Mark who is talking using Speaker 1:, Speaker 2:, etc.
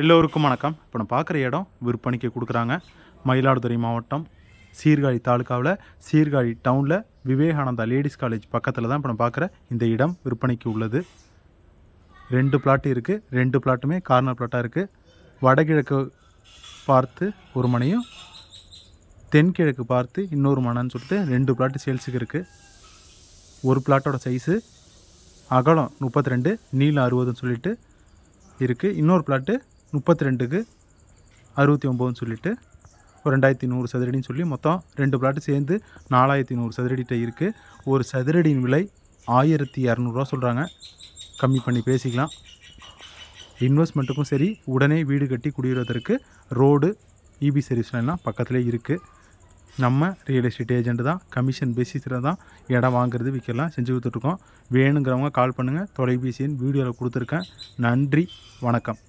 Speaker 1: எல்லோருக்கும் வணக்கம். இப்போ நான் பார்க்குற இடம் விற்பனைக்கு கொடுக்குறாங்க. மயிலாடுதுறை மாவட்டம் சீர்காழி தாலுக்காவில் சீர்காழி டவுனில் விவேகானந்தா லேடிஸ் காலேஜ் பக்கத்தில் தான் இப்போ நான் பார்க்குற இந்த இடம் விற்பனைக்கு உள்ளது. ரெண்டு பிளாட்டு இருக்குது ரெண்டு பிளாட்டுமே கார்னர் பிளாட்டாக இருக்குது வடகிழக்கு பார்த்து ஒரு மனையும் தென்கிழக்கு பார்த்து இன்னொரு மனைன்னு சொல்லிட்டு ரெண்டு பிளாட்டு சேல்ஸுக்கு இருக்குது ஒரு பிளாட்டோட சைஸு அகலம் முப்பத்தி ரெண்டு நீளம் அறுபதுன்னு சொல்லிட்டு இருக்குது இன்னொரு பிளாட்டு முப்பத்தி ரெண்டுக்கு அறுபத்தி ஒம்போதுன்னு சொல்லிட்டு ஒரு ரெண்டாயிரத்தி நூறு சதுரடின்னு சொல்லி மொத்தம் ரெண்டு பிளாட்டு சேர்ந்து நாலாயிரத்தி நூறு சதுரடிகிட்ட இருக்குது ஒரு சதுரடியின் விலை ஆயிரத்தி இரநூறுவா சொல்கிறாங்க கம்மி பண்ணி பேசிக்கலாம். இன்வெஸ்ட்மெண்ட்டுக்கும் சரி உடனே வீடு கட்டி குடியிருவதற்கு ரோடு இபி சர்வீஸ்லாம் பக்கத்துலேயே இருக்குது நம்ம ரியல் எஸ்டேட் ஏஜென்ட் தான் கமிஷன் பேசிஸில் தான் இடம் வாங்குறது விற்கலாம் செஞ்சு கொடுத்துட்ருக்கோம். வேணுங்கிறவங்க கால் பண்ணுங்கள் தொலைபேசி எண் வீடியோவில் கொடுத்துருக்கேன். நன்றி வணக்கம்.